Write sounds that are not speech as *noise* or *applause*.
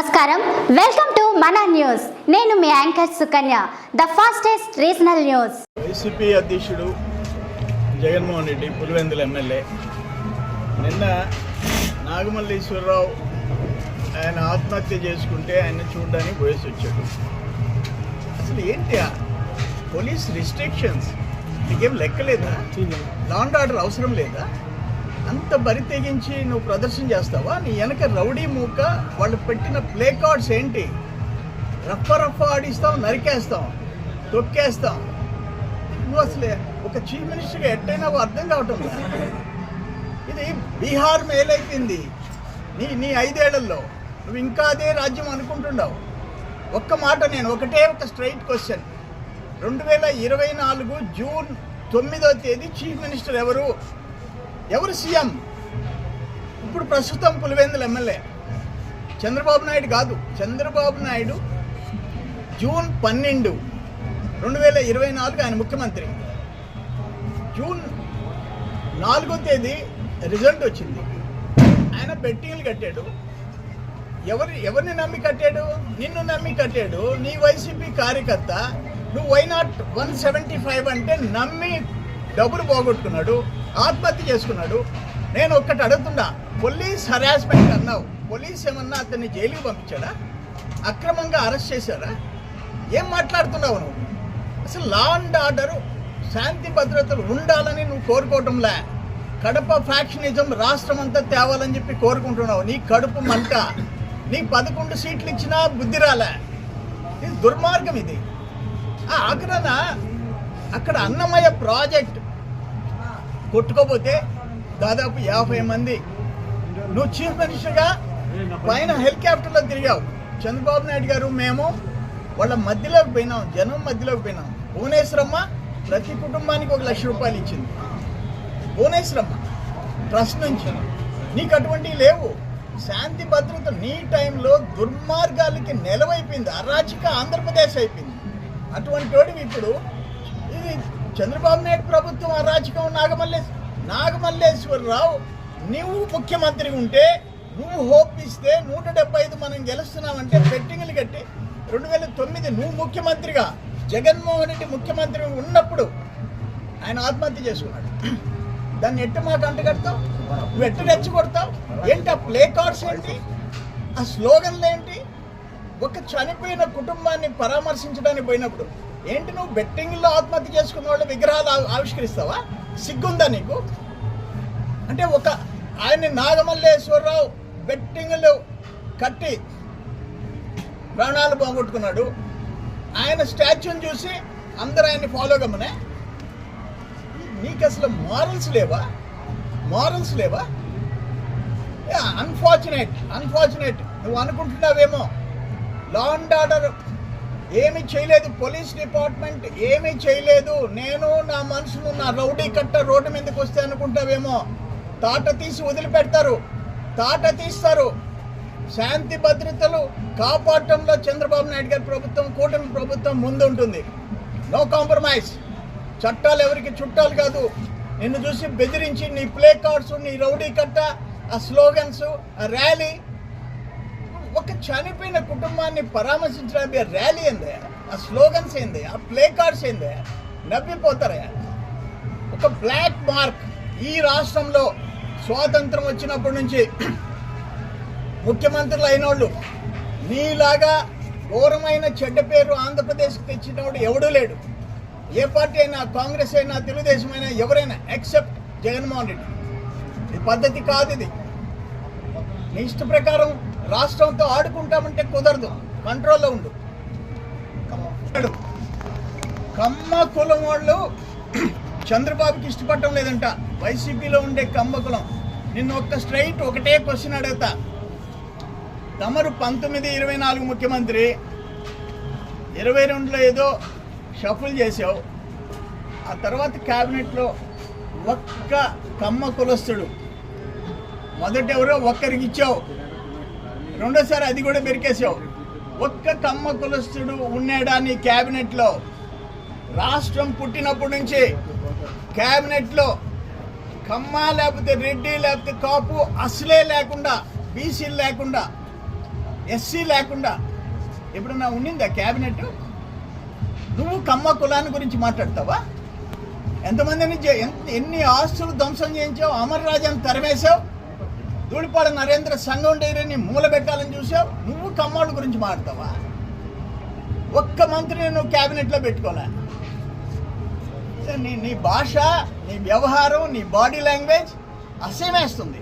నమస్కారం. Welcome to మన news నేను మీ anchor Sukanya the fastest regional news YCP అధ్యక్షుడు జగన్మోహన్ రెడ్డి పులివెందుల ఎమ్మెల్యే. నిన్న నాగమల్లేశ్వరరావు ఆయన ఆత్మహత్య చేసుకుంటే ఆయన చూడడానికి పోయేసి వచ్చాడు. అసలు ఏంటి ఆ పోలీస్ రిస్ట్రిక్షన్స్ నీకేం లెక్కలేదా? లా అండ్ ఆర్డర్ అవసరం లేదా? అంత బరి తెగించి నువ్వు ప్రదర్శన చేస్తావా? నీ వెనక రౌడీ మూక వాళ్ళు పెట్టిన ప్లే కార్డ్స్ ఏంటి? రఫ రఫ ఆడిస్తాం నరికేస్తాం తొక్కేస్తాం. నువ్వు అసలే ఒక చీఫ్ మినిస్టర్గా ఎట్టయినా అర్థం కావటం ఇది బీహార్ మేలైపోయింది. నీ నీ ఐదేళ్ళలో నువ్వు ఇంకా అదే రాజ్యం అనుకుంటున్నావు. ఒక్క మాట నేను ఒకటే ఒక స్ట్రైట్ క్వశ్చన్. రెండు వేల ఇరవై నాలుగు జూన్ తొమ్మిదో తేదీ చీఫ్ మినిస్టర్ ఎవరు? ఎవరు సీఎం? ఇప్పుడు ప్రస్తుతం పులివెందుల ఎమ్మెల్యే. చంద్రబాబు నాయుడు కాదు. చంద్రబాబు నాయుడు జూన్ పన్నెండు రెండు వేల ఇరవై నాలుగు ఆయన ముఖ్యమంత్రి. జూన్ నాలుగో తేదీ రిజల్ట్ వచ్చింది. ఆయన బెట్టింగ్లు కట్టాడు. ఎవరి ఎవరిని నమ్మి కట్టాడు? నిన్ను నమ్మి కట్టాడు. నీ వైసీపీ కార్యకర్త. నువ్వు why not one seventy five అంటే నమ్మి డబ్బులు పోగొట్టుకున్నాడు. ఆత్మహత్య చేసుకున్నాడు. నేను ఒక్కటి అడుగుతున్నా పోలీస్ హరాస్మెంట్ అన్నావు. పోలీస్ ఏమన్నా అతన్ని జైలుకి పంపించాడా? అక్రమంగా అరెస్ట్ చేశారా ఏం మాట్లాడుతున్నావు నువ్వు? అసలు లా అండ్ ఆర్డరు శాంతి భద్రతలు ఉండాలని నువ్వు కోరుకోవటంలే. కడప ఫ్యాక్షనిజం రాష్ట్రం అంతా తేవాలని చెప్పి కోరుకుంటున్నావు. నీ కడుపు మంట నీ పదకొండు సీట్లు ఇచ్చినా బుద్ధి రాలే. ఇది దుర్మార్గం ఇది. ఆ అక్కడ అన్నమయ్య ప్రాజెక్ట్ కొట్టుకోపోతే దాదాపు యాభై మంది. నువ్వు చీఫ్ మినిస్టర్గా పైన హెలికాప్టర్లో తిరిగావు. చంద్రబాబు నాయుడు గారు మేము వాళ్ళ మధ్యలోకి పోయినాం జనం మధ్యలోకి పోయినాం. భువనేశ్వరమ్మ ప్రతి కుటుంబానికి ఒక లక్ష రూపాయలు ఇచ్చింది. భువనేశ్వరమ్మ ట్రస్ట్ నుంచి. నీకు అటువంటివి లేవు. శాంతి భద్రత నీ టైంలో దుర్మార్గాలకి నెలవైపోయింది. అరాచక ఆంధ్రప్రదేశ్ అయిపోయింది. అటువంటి వాడివి ఇప్పుడు చంద్రబాబు నాయుడు ప్రభుత్వం అరాచకం నాగమల్లేశ్వర నాగమల్లేశ్వరరావు నువ్వు ముఖ్యమంత్రి ఉంటే నువ్వు హోప్ ఇస్తే నూట డెబ్బై ఐదు మనం గెలుస్తున్నామంటే బెట్టింగ్లు కట్టి రెండు వేల తొమ్మిది నువ్వు ముఖ్యమంత్రిగా జగన్మోహన్ రెడ్డి ముఖ్యమంత్రి ఉన్నప్పుడు ఆయన ఆత్మహత్య చేసుకున్నాడు. దాన్ని ఎట్టు మాట అంటగడతావు నువ్వు ఎట్టు రెచ్చగొడతావు ఏంటి ఆ ప్లే కార్డ్స్ ఏంటి? ఆ స్లోగన్లు ఏంటి? ఒక చనిపోయిన కుటుంబాన్ని పరామర్శించడానికి పోయినప్పుడు ఏంటి నువ్వు బెట్టింగ్లో ఆత్మహత్య చేసుకున్న వాళ్ళు విగ్రహాలు ఆవిష్కరిస్తావా? సిగ్గుందా నీకు? అంటే ఒక ఆయన్ని నాగమల్లేశ్వరరావు బెట్టింగ్లు కట్టి ప్రాణాలు పోగొట్టుకున్నాడు. ఆయన స్టాచ్యూని చూసి అందరూ ఆయన్ని ఫాలో కమ్మనే. నీకు అసలు మారల్స్ లేవా? మారల్స్ లేవా? అన్ఫార్చునేట్ అన్ఫార్చునేట్ నువ్వు అనుకుంటున్నావేమో? లా అండ్ ఆర్డర్ ఏమీ చేయలేదు. పోలీస్ డిపార్ట్మెంట్ ఏమీ చేయలేదు. నేను నా మనుషులు నా రౌడీ కట్ట రోడ్డు మీదకి వస్తే అనుకుంటావేమో. తాట తీసి వదిలిపెడతారు. తాట తీస్తారు. శాంతి భద్రతలు కాపాడటంలో చంద్రబాబు నాయుడు గారి ప్రభుత్వం కూటమి ప్రభుత్వం ముందుంటుంది. నో కాంప్రమైజ్ చట్టాలు ఎవరికి చుట్టాలు కాదు. నిన్ను చూసి బెదిరించి నీ ప్లే కార్డ్స్ నీ రౌడీ కట్ట ఆ స్లోగన్స్ ఆ ర్యాలీ ఒక చనిపోయిన కుటుంబాన్ని పరామర్శించడానికి ర్యాలీ ఏందే? ఆ స్లోగన్స్ ఏంది? ఆ ప్లే కార్డ్స్ ఏందే? నవ్విపోతారా? ఒక బ్లాక్ మార్క్. ఈ రాష్ట్రంలో స్వాతంత్రం వచ్చినప్పటి నుంచి *clears throat* ముఖ్యమంత్రులు అయినోళ్ళు నీలాగా ఘోరమైన చెడ్డ పేరు ఆంధ్రప్రదేశ్కి తెచ్చినోడు ఎవడూ లేడు. ఏ పార్టీ అయినా కాంగ్రెస్ అయినా తెలుగుదేశం అయినా ఎవరైనా ఎక్సెప్ట్ జగన్మోహన్ రెడ్డి. ఈ పద్ధతి కాదు ఇది. నీ ఇష్ట ప్రకారం రాష్ట్రంతో ఆడుకుంటామంటే కుదరదు. కంట్రోల్లో ఉండు. కమ్మ కులం వాళ్ళు చంద్రబాబుకి ఇష్టపడటం లేదంట. వైసీపీలో ఉండే కమ్మ కులం. నిన్ను ఒక్క స్ట్రైట్ ఒకటే క్వశ్చన్ అడుగుతా. తమరు పంతొమ్మిది ఇరవై నాలుగు ముఖ్యమంత్రి ఇరవై రెండులో ఏదో షఫుల్ చేసావు ఆ తర్వాత క్యాబినెట్లో ఒక్క కమ్మ కులస్తుడు. మొదట ఎవరో ఒక్కరికి ఇచ్చావు. రెండోసారి అది కూడా బెరికేసావు ఒక్క కమ్మ కులస్తుడు ఉన్నాడా నీ క్యాబినెట్లో? రాష్ట్రం పుట్టినప్పటి నుంచి క్యాబినెట్లో కమ్మ లేకపోతే రెడ్డి లేకపోతే కాపు అసలే లేకుండా బీసీలు లేకుండా ఎస్సీ లేకుండా ఎప్పుడన్నా ఉండిందా క్యాబినెట్? నువ్వు కమ్మ కులాన్ని గురించి మాట్లాడతావా? ఎంతమందిని నుంచి ఎంత- ఎన్ని ఆస్తులు ధ్వంసం చేయించావు? అమర రాజాని తరిమేశావు? ధూళిపాడ నరేంద్ర సంఘం డైరీని మూల పెట్టాలని చూసావు? నువ్వు కమ్మోళ్ళ గురించి మాట్లాడతావా? ఒక్క మంత్రిని నువ్వు క్యాబినెట్లో పెట్టుకోలే. నీ నీ భాష నీ వ్యవహారం నీ బాడీ లాంగ్వేజ్ అసహ్యమేస్తుంది.